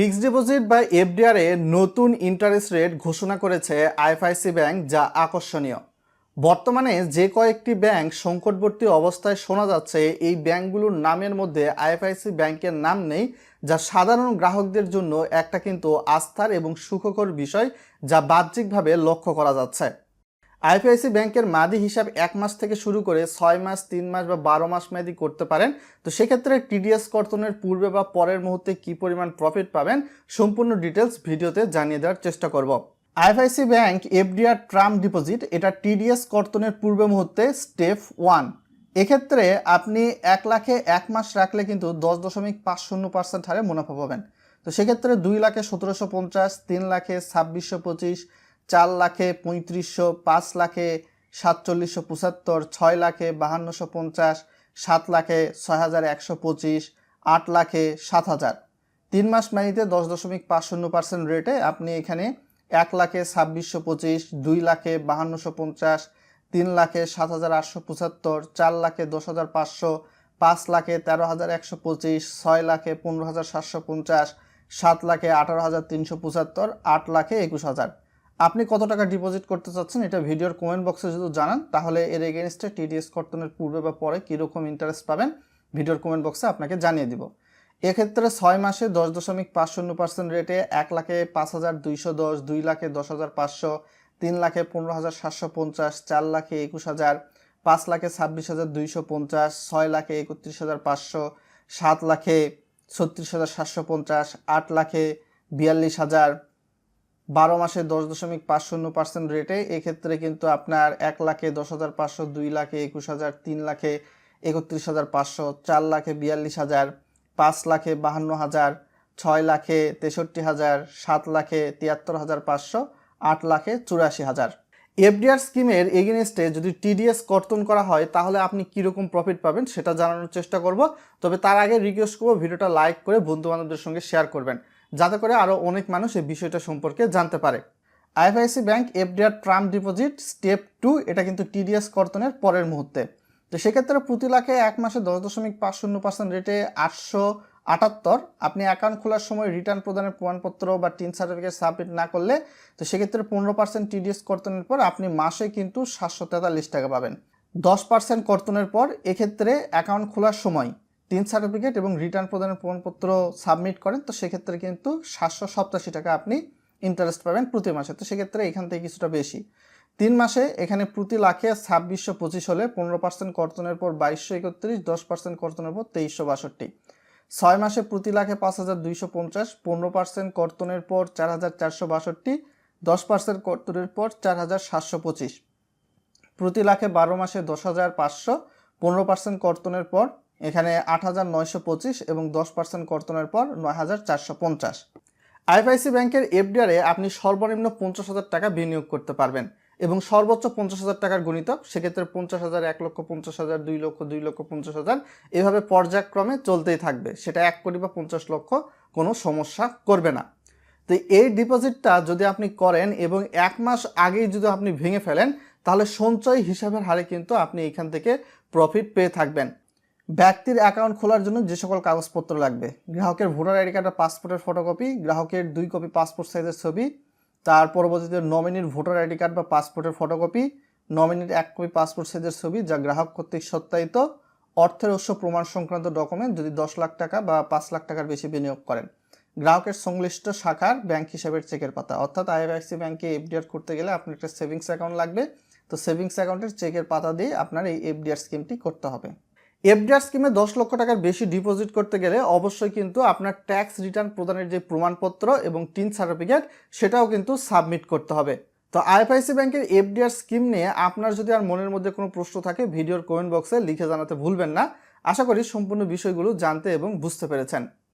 Fixed deposit বা এফডিআরে নতুন interest rate ঘোষণা করেছে আইএফআইসি ব্যাংক, যা আকর্ষণীয়। বর্তমানে যে কয়েকটি ব্যাংক সংকটবর্তী অবস্থায় শোনা যাচ্ছে, এই ব্যাংকগুলোর নামের মধ্যে আইএফআইসি ব্যাংকের নাম নেই, যা সাধারণ গ্রাহকদের জন্য একটা কিন্তু আস্থার এবং সুখকর বিষয়, যা বাহ্যিকভাবে লক্ষ্য করা যাচ্ছে। আইপিআইসি ব্যাংকের মাদি হিসাব এক মাস থেকে শুরু করে ছয় মাস, তিন মাস বা বারো মাস মেয়াদি করতে পারেন। তো সেক্ষেত্রে টিডিএস কর্তনের পূর্বে বা পরের মুহূর্তে কি পরিমাণ প্রফিট পাবেন সম্পূর্ণ ডিটেলস ভিডিওতে জানিয়ে দেওয়ার চেষ্টা করব। IFIC bank, FDR, term deposit, এটা টিডিএস কর্তনের পূর্বে মুহূর্তে স্টেপ ওয়ান। এক্ষেত্রে আপনি এক লাখে এক মাস রাখলে কিন্তু দশ দশমিক পাঁচ শূন্য পার্সেন্ট হারে মুনাফা পাবেন। তো সেক্ষেত্রে দুই লাখে সতেরোশো পঞ্চাশ, তিন লাখে ছাব্বিশশো পঁচিশ চার লাখে পঁয়ত্রিশশো, পাঁচ লাখে সাতচল্লিশশো পঁচাত্তর, ছয় লাখে বাহান্নশো পঞ্চাশ, সাত লাখে ছয় হাজার একশো পঁচিশ, আট লাখে সাত হাজার। তিন মাস মেয়াদিতে দশ দশমিক পাঁচ শূন্য পার্সেন্ট রেটে আপনি এখানে এক লাখে ছাব্বিশশো পঁচিশ, দুই লাখে বাহান্নশো পঞ্চাশ, তিন লাখে সাত হাজার আটশো পঁচাত্তর, চার লাখে দশ হাজার পাঁচশো, পাঁচ লাখে তেরো হাজার একশো পঁচিশ, ছয় লাখে পনেরো হাজার সাতশো পঞ্চাশ, সাত লাখে আঠারো হাজার তিনশো পঁচাত্তর, আট লাখে একুশ হাজার। আপনি কত টাকা ডিপোজিট করতে চাচ্ছেন এটা ভিডিওর কমেন্ট বক্সে যদি জানান, তাহলে এর এগেনস্টে টিডিএস কর্তনের পূর্বে বা পরে কীরকম ইন্টারেস্ট পাবেন, ভিডিওর কমেন্ট বক্সে আপনাকে জানিয়ে দিব। এক্ষেত্রে ছয় মাসে দশ দশমিক পাঁচ শূন্য পার্সেন্ট রেটে এক লাখে পাঁচ হাজার দুইশো দশ, দুই লাখে দশ হাজার পাঁচশো, তিন লাখে পনেরো হাজার সাতশো পঞ্চাশ, চার লাখে একুশ হাজার, পাঁচ লাখে ছাব্বিশ হাজার দুইশো পঞ্চাশ, ছয় লাখে একত্রিশ হাজার পাঁচশো, সাত লাখে ছত্রিশ হাজার সাতশো পঞ্চাশ, আট লাখে বিয়াল্লিশ হাজার বারো মাসে দশ দশমিক পাঁচ শূন্য পার্সেন্ট রেটে, এক্ষেত্রে কিন্তু আপনার এক লাখে দশ হাজার পাঁচশো, দুই লাখে একুশ হাজার, তিন লাখে একত্রিশ হাজার পাঁচশো, চার লাখে বিয়াল্লিশ হাজার, পাঁচ লাখে বাহান্ন হাজার, ছয় লাখে তেষট্টি হাজার, সাত লাখে তিয়াত্তর হাজার পাঁচশো, আট লাখে চুরাশি হাজার। এফডিআর স্কিমের এগেনস্টে যদি টিডিএস কর্তন করা হয়, তাহলে আপনি কীরকম প্রফিট পাবেন সেটা জানানোর চেষ্টা করব। তবে তার আগে রিকোয়েস্ট করব, ভিডিওটা লাইক করে বন্ধু বান্ধবদের সঙ্গে শেয়ার করবেন। যাতে করে আরও অনেক মানুষ এই বিষয়টা সম্পর্কে জানতে পারে। IFIC bank, FDR, term deposit, step two, এটা কিন্তু টিডিএস কর্তনের পরের মুহূর্তে। তো সেক্ষেত্রে প্রতি লাখে এক মাসে দশ দশমিক পাঁচ শূন্য পার্সেন্ট রেটে আটশো আটাত্তর। আপনি অ্যাকাউন্ট খোলার সময় রিটার্ন প্রদানের প্রমাণপত্র বা টিন সার্টিফিকেট সাবমিট না করলে তো সেক্ষেত্রে পনেরো পার্সেন্ট টিডিএস কর্তনের পর আপনি মাসে কিন্তু সাতশো তেতাল্লিশ টাকা পাবেন। দশ পার্সেন্ট কর্তনের পর এক্ষেত্রে অ্যাকাউন্ট খোলার সময় তিন সার্টিফিকেট এবং রিটার্ন প্রদানের প্রমাণপত্র সাবমিট করেন, তো সেক্ষেত্রে কিন্তু সাতশো সপ্তাশি টাকা আপনি ইন্টারেস্ট পাবেন প্রতি মাসে। তো সেক্ষেত্রে এখান থেকে কিছুটা বেশি। তিন মাসে এখানে প্রতি লাখে ছাব্বিশশো পঁচিশ হলে পনেরো পার্সেন্ট কর্তনের পর বাইশশো একত্রিশ, দশ পার্সেন্ট কর্তনের পর তেইশশো বাষট্টি। ছয় মাসে প্রতি লাখে পাঁচ হাজার দুইশো পঞ্চাশ, পনেরো পার্সেন্ট কর্তনের পর চার হাজার চারশো বাষট্টি, দশ পার্সেন্ট কর্তনের পর চার হাজার সাতশো পঁচিশ। প্রতি লাখে বারো মাসে দশ হাজার পাঁচশো, পনেরো পার্সেন্ট কর্তনের পর এখানে আট হাজার নয়শো পঁচিশ এবং দশ পার্সেন্ট কর্তনের পর নয় হাজার চারশো পঞ্চাশ। আইএফআইসি ব্যাংকের এফডিআরে আপনি সর্বনিম্ন পঞ্চাশ হাজার টাকা বিনিয়োগ করতে পারবেন এবং সর্বোচ্চ পঞ্চাশ হাজার টাকার গণিতক, সেক্ষেত্রে পঞ্চাশ হাজার, এক লক্ষ, পঞ্চাশ হাজার, দুই লক্ষ দুই লক্ষ, পঞ্চাশ হাজার এভাবে পর্যায়ক্রমে চলতেই থাকবে। সেটা এক কোটি বা পঞ্চাশ লক্ষ কোনো সমস্যা করবে না। তো এই ডিপোজিটটা যদি আপনি করেন এবং এক মাস আগেই যদি আপনি ভেঙে ফেলেন, তাহলে সঞ্চয় হিসাবের হারে কিন্তু আপনি এখান থেকে প্রফিট পেয়ে থাকবেন। ব্যক্তির অ্যাকাউন্ট খোলার জন্য যে সকল কাগজপত্র লাগবে। গ্রাহকের ভোটার আইডি কার্ড পাসপোর্টের ফটোকপি গ্রাহকের দুই কপি পাসপোর্ট সাইজের ছবি, তার পরবর্তীতে নমিনির ভোটার আইডি কার্ড বা পাসপোর্টের ফটোকপি নমিনির এক কপি পাসপোর্ট সাইজের ছবি যা গ্রাহক কর্তৃক সত্যায়িত অর্থের উৎস প্রমাণ সংক্রান্ত ডকুমেন্ট যদি দশ লাখ টাকা বা পাঁচ লাখ টাকার বেশি বিনিয়োগ করেন। গ্রাহকের সংশ্লিষ্ট শাখার ব্যাংক হিসাবের চেকের পাতা, অর্থাৎ আইএফআইসি ব্যাংকে এফডিআর করতে গেলে আপনার একটা সেভিংস অ্যাকাউন্ট লাগবে। তো সেভিংস অ্যাকাউন্টের চেকের পাতা দিয়ে আপনার এই এফডিআর স্কিমটি করতে হবে। এফডিআর স্কিমে দশ লক্ষ টাকার বেশি ডিপোজিট করতে গেলে অবশ্যই কিন্তু আপনার ট্যাক্স রিটার্ন প্রদানের যে প্রমাণপত্র এবং টিন সার্টিফিকেট সেটাও কিন্তু সাবমিট করতে হবে। তো আইএফআইসি ব্যাংকের এফডিআর স্কিম নিয়ে আপনার যদি আর মনের মধ্যে কোনো প্রশ্ন থাকে, ভিডিওর কমেন্ট বক্সে লিখে জানাতে ভুলবেন না। আশা করি সম্পূর্ণ বিষয়গুলো জানতে এবং বুঝতে পেরেছেন।